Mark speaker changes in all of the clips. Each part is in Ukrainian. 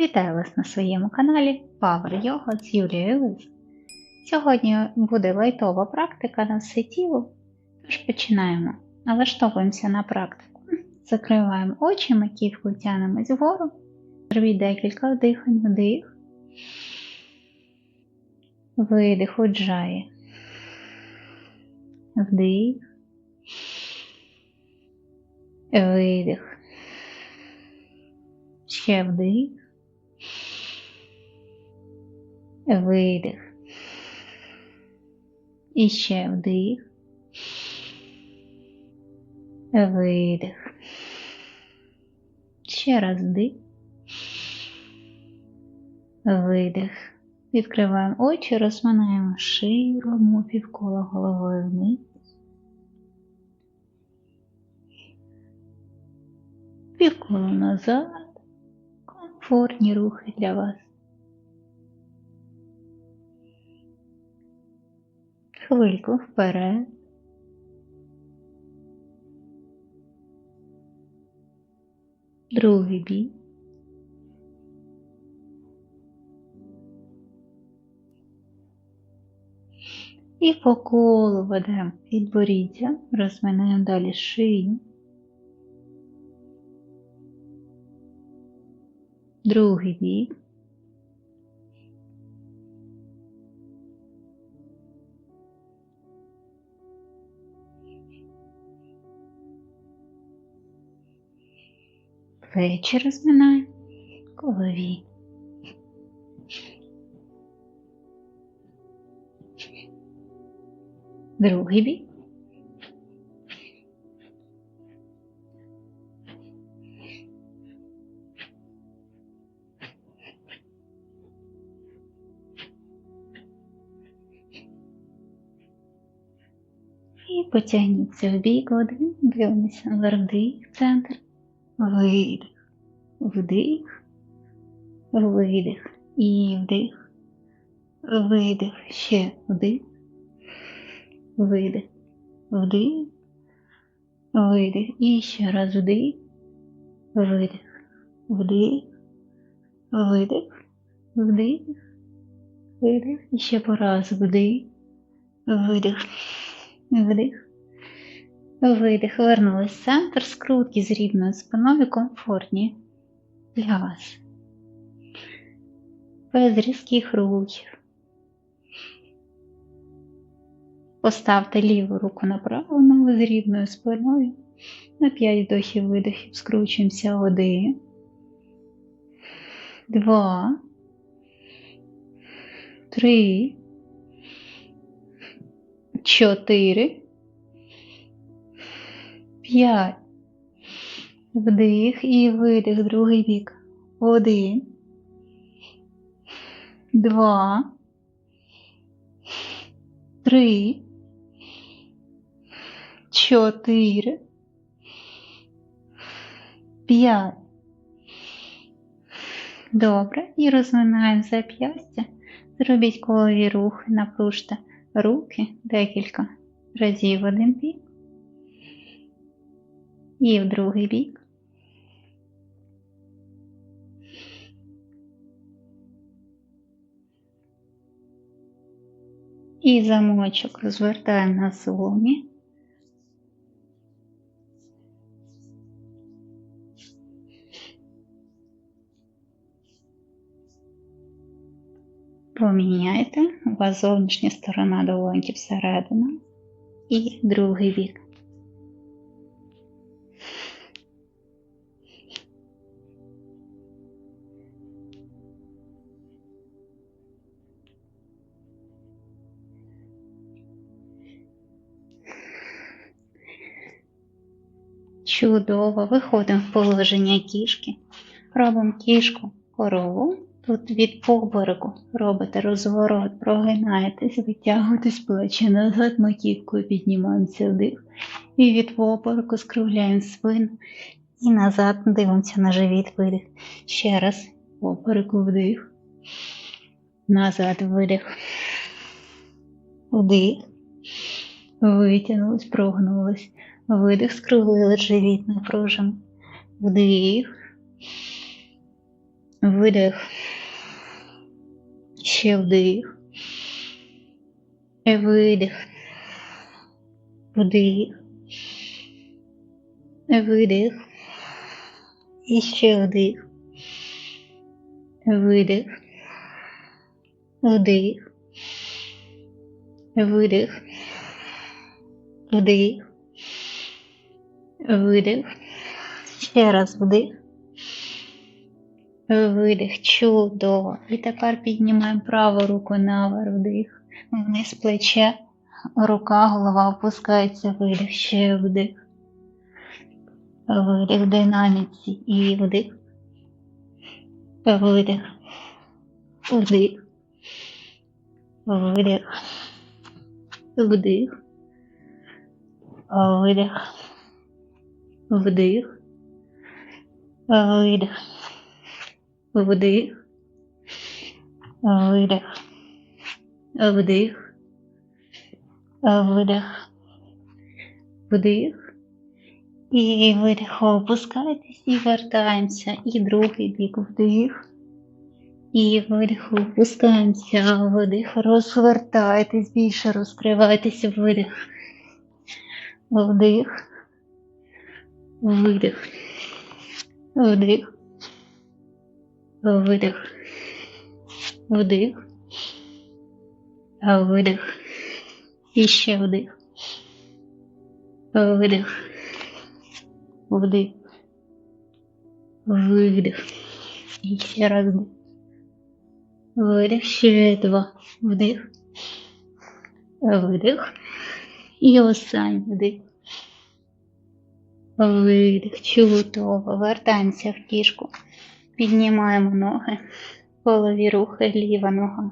Speaker 1: Вітаю вас на своєму каналі Power Yoga з Юлією Лис. Сьогодні буде лайтова практика на все тіло, тож починаємо. Налаштовуємося на практику. Закриваємо очі, маківку тянемось вгору. Зробіть декілька вдихань, вдих. Видих, уджає. Вдих. Видих. Ще вдих. Видих. І ще вдих. Видих. Ще раз вдих. Видих. Відкриваємо очі, розминаємо шию, робимо півкола головою вниз. Півкола назад. Комфортні рухи для вас. Хвильку вперед. Другий бік. І по колу ведемо підборіддя, розминаємо далі шию. Другий бік. Плечі розминаємо, голові. Другий бік. І потягніться в бік один, дивимося вдих, центр, видих, вдих, видих. І вдих, видих, ще вдих, видих, вдих, видих. І ще раз вдих, видих, вдих, видих, вдих, видих, і ще по раз вдих, видих. Вдих. Видих. Вернулись в центр. Скрутки з рівною спиною комфортні для вас. Без різких рухів. Поставте ліву руку на праву ногу з рівною спиною. На 5 вдохів видохів скручуємося один. Два. Три чотири, п'ять. Вдих і видих, другий бік. Один, два, три, чотири, п'ять. Добре. І розминаємо зап'ястя. Зробіть колові рухи, напружте руки декілька разів один бік і в другий бік. І замочок розвертаємо назовні. Поміняйте, у вас зовнішня сторона долоньки всередину і другий бік. Чудово, виходимо в положення кішки, робимо кішку корову. Тут від побереку робите розворот, прогинаєтесь, витягуєтесь плечі назад, маківкою піднімаємося вдих. І від побереку скривляємо спину і назад дивимося на живіт видих. Ще раз попереку вдих. Назад видих. Вдих. Витягнулись, прогнулись. Видих, скруглили живіт напружений. Вдих. Видих. Ще вдих. Видих. Вдих. Видих. І ще вдих. Видих. Вдих. Видих. Вдих. Видих. Ще раз вдих. Видих. Чудово. І тепер піднімаємо праву руку наверх вдих. Вниз плече. Рука, голова опускається. Видих. Ще вдих. Видих в динаміці. І вдих. Видих. Вдих. Видих. Вдих. Видих. Вдих. Видих. Вдих. Видих. Вдих. Видих. Вдих. І видих. Опускайтесь і вертаємося. І другий бік вдих. І видих. Опускаємося. Видих. Розвертайтесь більше, розкривайтеся. Видих. Вдих. Видих. Вдих. Видих. Вдих. Видих. І ще вдих. Видих. Вдих. Видих. І ще раз вдих. Видих. Ще два. Вдих. Видих. І останній вдих. Видих. Чудово. Вертаємося в кішку. Піднімаємо ноги. Голові рухи, ліва нога.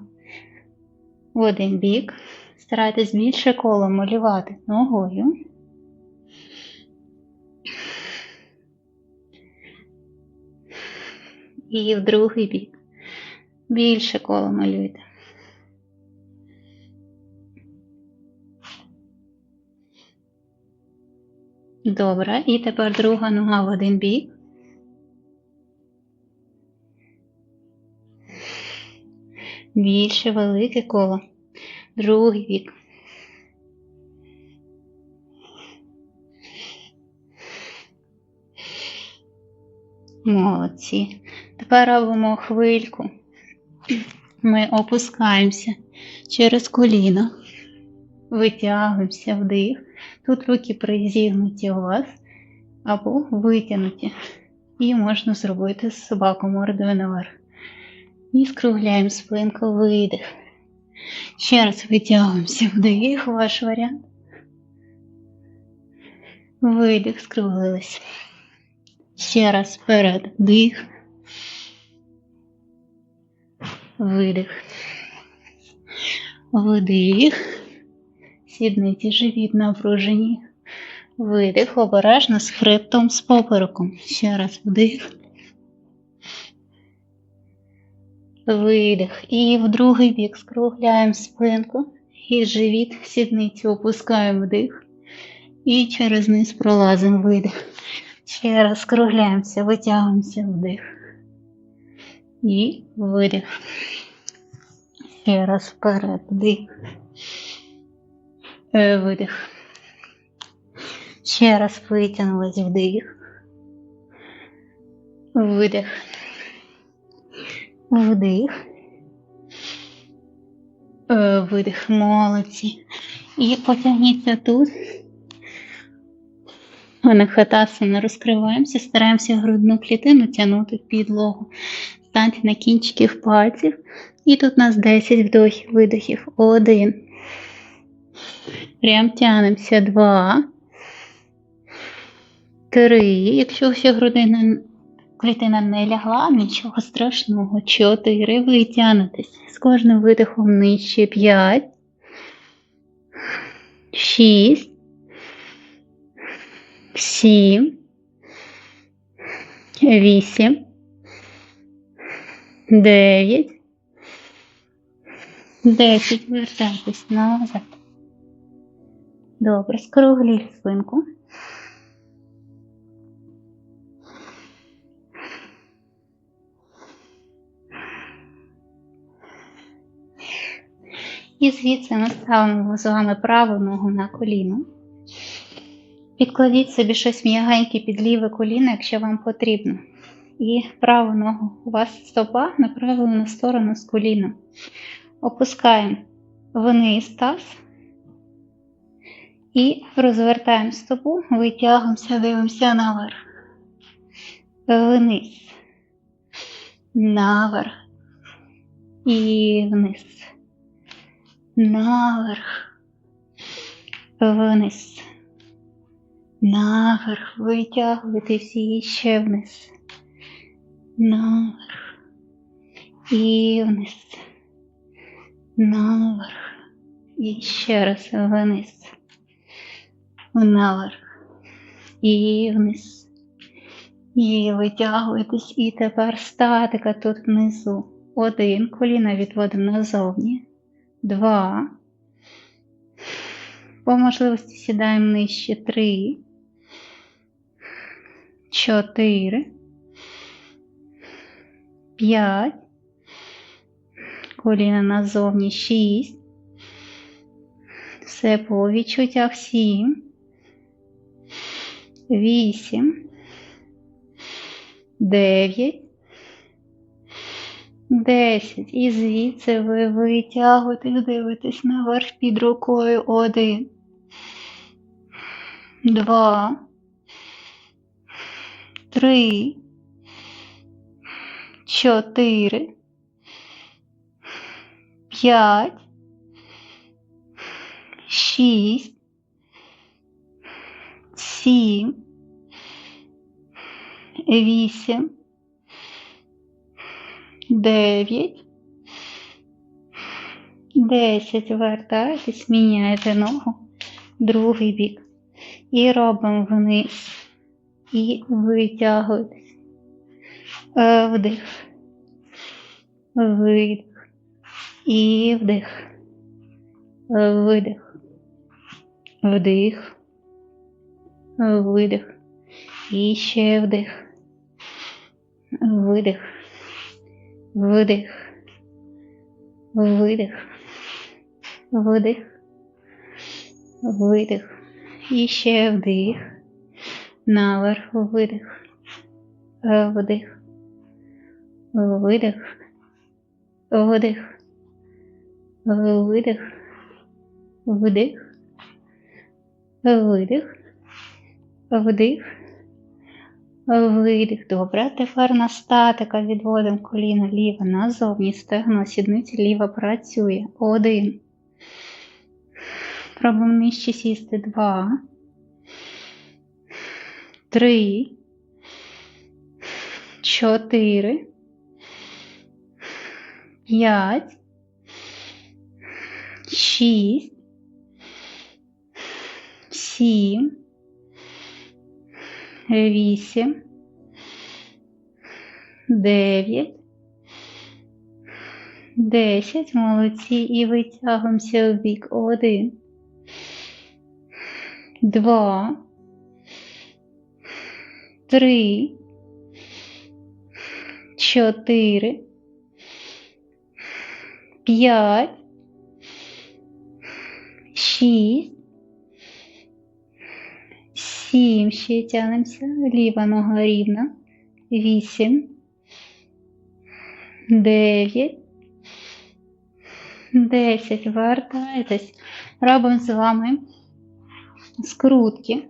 Speaker 1: В один бік. Старайтесь більше коло малювати ногою. І в другий бік. Більше коло малюйте. Добре. І тепер друга нога в один бік. Більше велике коло. Другий бік. Молодці. Тепер робимо хвильку. Ми опускаємося через коліно. Витягуємося вдих. Тут руки призігнуті у вас або витягнуті. І можна зробити з собаку мордою наверх. І скругляємо спинку, видих. Ще раз витягуємося вдих, ваш варіант. Видих, скруглились. Ще раз вперед, вдих. Видих. Вдих. Сідниці живіт напружені. Видих, обережно з хребтом, з попереком. Ще раз вдих. Видих. І в другий бік скругляємо спинку. І живіт, сідницю опускаємо вдих. І через низ пролазимо видих. Ще раз скругляємося, витягуємося вдих. І видих. Ще раз вперед, вдих. Е, Видих. Ще раз витягнулись вдих. Видих. Вдих. Е, Видих. Молодці. І потягніться тут. Анахатасана розкриваємося, стараємося грудну клітину тягнути в підлогу. Станьте на кінчиків пальців. І тут у нас 10 вдохів, видохів. Один. Прям тянемося. Два. Три. Якщо ще грудина клітина не лягла, нічого страшного. Чотири. Ви. З кожним видихом нижче. П'ять. Шість. Сім. Вісім. Дев'ять. Десять. Вертайтесь назад. Добре, скругліть спинку. І звідси ми ставимо з вами праву ногу на коліно. Підкладіть собі щось м'ягеньке під ліве коліно, якщо вам потрібно. І праву ногу у вас стопа направлена на сторону з коліном. Опускаємо вниз таз і розвертаємо стопу, витягуємося, дивимося наверх. Вниз. Наверх. І вниз. Наверх. Вниз. Наверх. Витягуйте всі ще вниз. Наверх. І вниз. Наверх. І ще раз вниз. Наверх. І вниз. І витягуєтесь. І тепер статика тут внизу. Один. Коліна відводимо назовні. Два. По можливості сідаємо нижче. Три. Чотири. П'ять. Коліна назовні. Шість. Все по відчуттях. Сім. Вісім. Дев'ять. Десять. І звідси ви витягуєте, дивитесь наверх під рукою. Один. Два. Три. Чотири. П'ять. Шість. Сім. Вісім. Дев'ять. Десять. Вертайтесь, міняєте ногу. Другий бік. І робимо вниз. І витягуєтесь. Е, Вдих. Видих. І вдих. Видих. Вдих. Видих. І ще вдих. Видих. Видих. Видих. Видих. Видих. І ще вдих. Наверх видих. Вдих. Видих. Вдих. Видих. Вдих. Видих. Вдих. Видих. Добре. Тепер на статика відводимо коліно ліве назовні, стегно, сідниці ліва працює. Один. Пробуємо нижче сісти. Два. Три. Чотири. П'ять. Шість. Сім вісім, дев'ять, десять. Молодці. І витягуємося в бік. Один, два, три, чотири, п'ять, шість. Сім, ще тянемося, ліва нога рівна. Вісім. Дев'ять. Десять. Вертайтесь. Робимо з вами скрутки.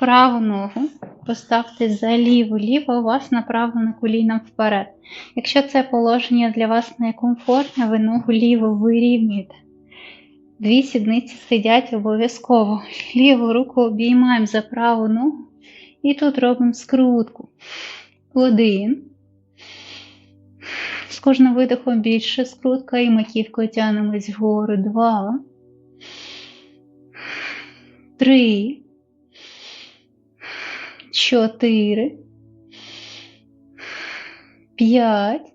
Speaker 1: Праву ногу поставте за ліву, ліво у вас направлено коліном вперед. Якщо це положення для вас некомфортне, ви ногу ліву вирівнюєте. Дві сідниці сидять обов'язково. Ліву руку обіймаємо за праву ногу і тут робимо скрутку. Один. З кожним видихом більше скрутка і маківкою тянемось вгору. Два. Три. Чотири. П'ять.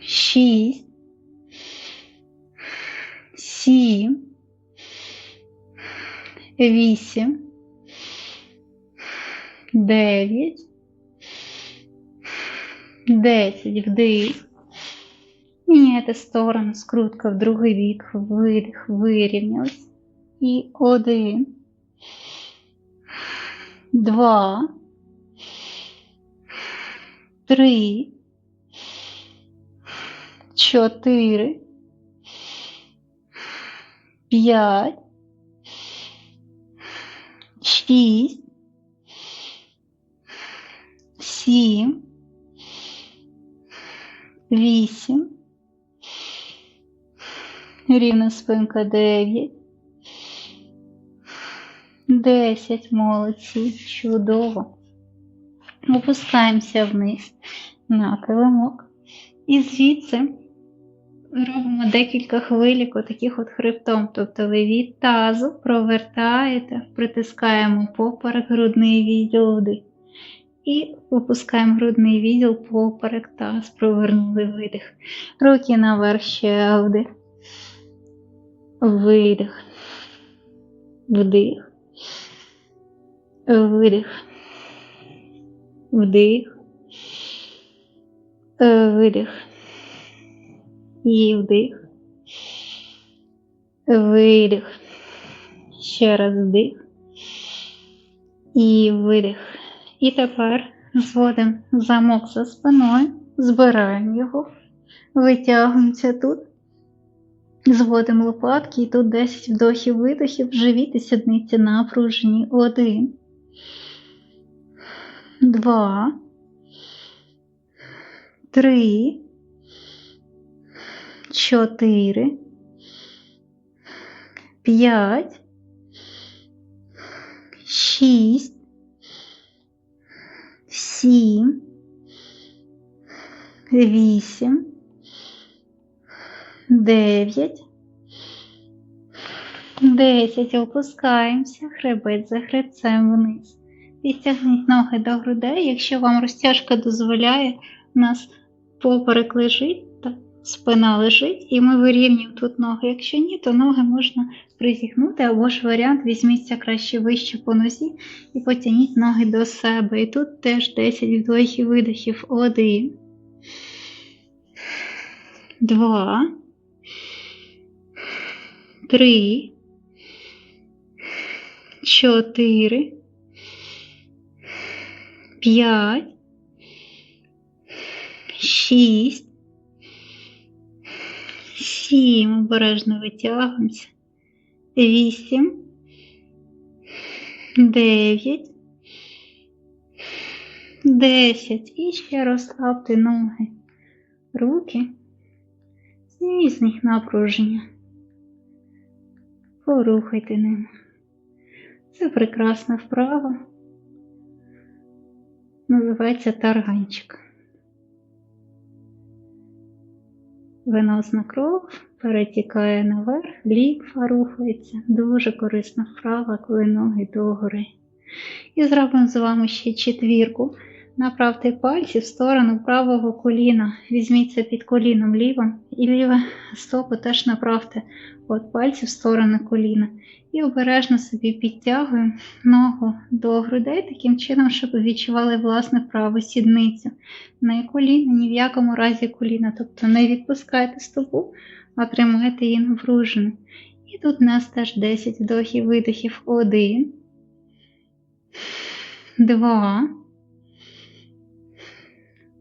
Speaker 1: Шість сім, вісім, дев'ять, десять. Вдих, Міняйте сторону, скрутка в другий бік, видих, вирівнялись. І один, два, три, чотири, п'ять, шість, сім, вісім, рівна спинка дев'ять, десять, молодці, чудово. Опускаємося вниз на килимок. І звідси робимо декілька хвилік, таких от хребтом. Тобто ви від тазу провертаєте, притискаємо поперек грудний відділ. І випускаємо грудний відділ поперек таз, провернули видих. Руки наверх ще вдих. Видих. Вдих. Видих. Вдих. Видих. І вдих. Видих. Ще раз вдих. І видих. І тепер зводимо замок за спиною, збираємо його, витягуємося тут, зводимо лопатки і тут 10 вдохів видохів, живіт і сідниці напружені. Один. Два. Три. Чотири. П'ять. Шість. Сім. Вісім. Дев'ять. Десять. Опускаємося. Хребет за хребцем вниз. Підтягніть ноги до грудей. Якщо вам розтяжка дозволяє, у нас поперек лежить, спина лежить, і ми вирівнюємо тут ноги. Якщо ні, то ноги можна призігнути, або ж варіант візьміться краще вище по нозі і потягніть ноги до себе. І тут теж 10 вдохів видохів. Один. Два. Три. Чотири. П'ять. Шість. Сім. Обережно витягуємося. Вісім. Дев'ять. Десять. І ще розслабте ноги. Руки. Зніміть з них напруження. Порухайте ними. Це прекрасна вправа. Називається тарганчик. Венозна кров перетікає наверх, ліква рухається. Дуже корисна вправа, коли ноги догори. І зробимо з вами ще четвірку. Направте пальці в сторону правого коліна. Візьміться під коліном лівим і ліве стопу теж направте от пальці в сторону коліна. І обережно собі підтягуємо ногу до грудей, таким чином, щоб відчували власне праву сідницю. Не коліна, ні в якому разі коліна. Тобто не відпускайте стопу, а тримайте її напружено. І тут у нас теж 10 вдохів, видохів. Один. Два.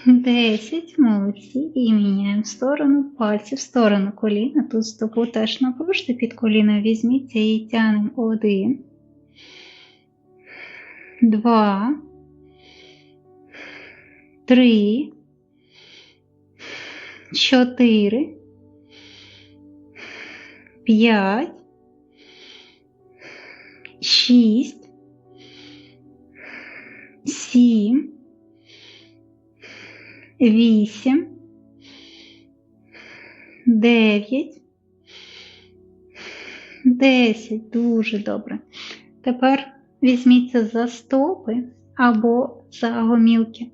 Speaker 1: Десять. Молодці. І міняємо сторону пальців, в сторону коліна. Тут стопу теж напружте під коліно. Візьміться і тянемо один. Два. Три. Чотири. П'ять. Шість. Сім. Вісім. Дев'ять. Десять. Дуже добре. Тепер Візьміться за стопи або за гомілки.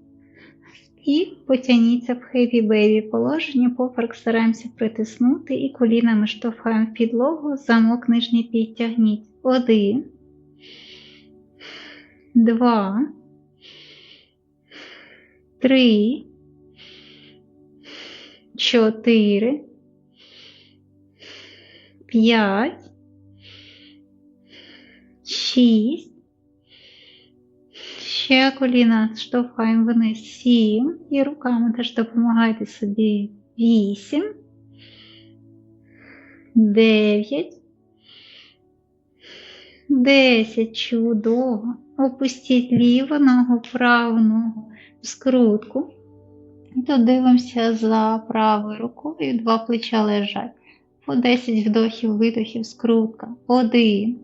Speaker 1: І потягніться в baby положення, поперек стараємося притиснути і колінами штовхаємо в підлогу, замок нижній підтягніть. Один, два, три, чотири, п'ять, шість. Ще коліна штовхаємо вниз 7 і руками теж допомагайте собі 8, 9, 10. Чудово. Опустіть ліву ногу, праву ногу в скрутку. Тут дивимося за правою рукою, два плеча лежать. По 10 вдохів, видохів, скрутка. Один,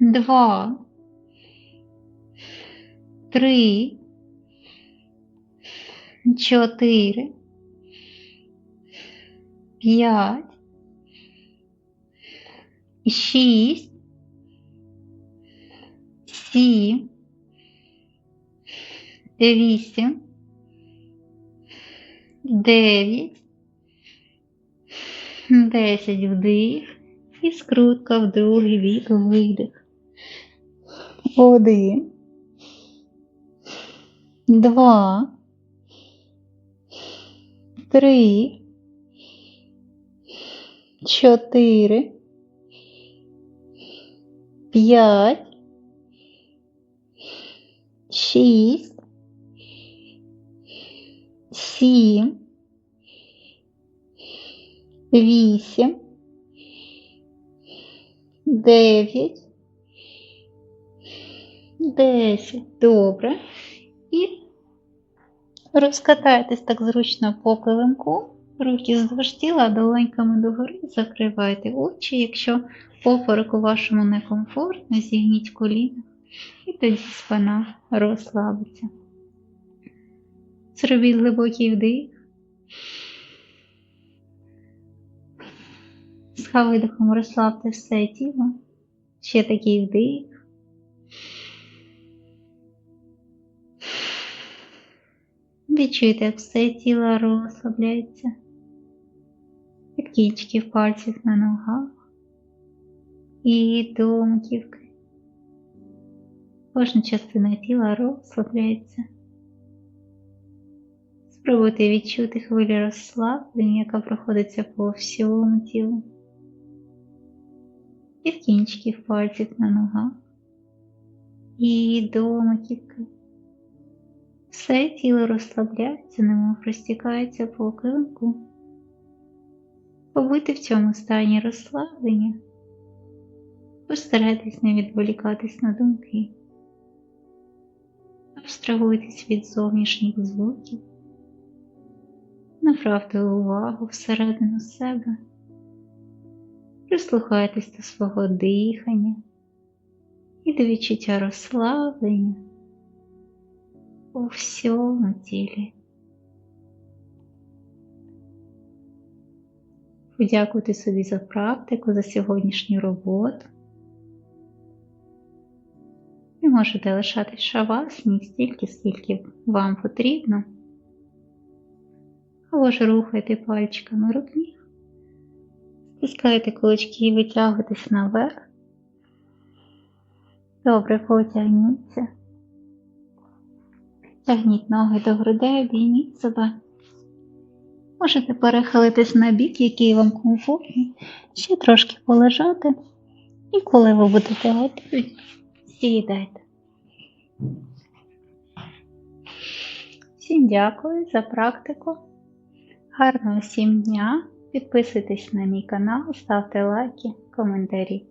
Speaker 1: два. Три, чотири, п'ять, шість, сім, вісім, дев'ять, десять вдих і скрутка в другий бік видих. Один два, три, чотири, п'ять, шість, сім, вісім, дев'ять, десять. Добре. І розкатайтесь так зручно по килимку, руки здовж тіла, долоньками догори, закривайте очі, якщо поперек у вашому некомфортно, зігніть коліна, і тоді спина розслабиться. Зробіть глибокий вдих. З видихом розслабте все тіло. Ще такий вдих. Відчуйте, як все тіло розслабляється, від кінчиків пальців на ногах і до маківки. Кожна частина тіла розслабляється. Спробуйте відчути хвилю розслаблення, яка проходиться по всьому тілу. Від кінчиків пальців на ногах і до маківки. Все тіло розслабляється, немов розтікається по килимку. Побудьте в цьому стані розслаблення, постарайтесь не відволікатись на думки, абстрагуйтесь від зовнішніх звуків, направте увагу всередину себе, прислухайтесь до свого дихання і до відчуття розслаблення у всьому тілі. Подякуйте собі за практику, за сьогоднішню роботу. Ви можете лишати шавасні стільки, скільки вам потрібно. Або ж рухайте пальчиками рук ніг, стискайте кулачки і витягуйтесь наверх. Добре потягніться. Тягніть ноги до грудей, обійміть себе. Можете перехилитись на бік, який вам комфортний, ще трошки полежати. І коли ви будете готові, сідайте. Всім дякую за практику. Гарного всім дня! Підписуйтесь на мій канал, ставте лайки, коментарі.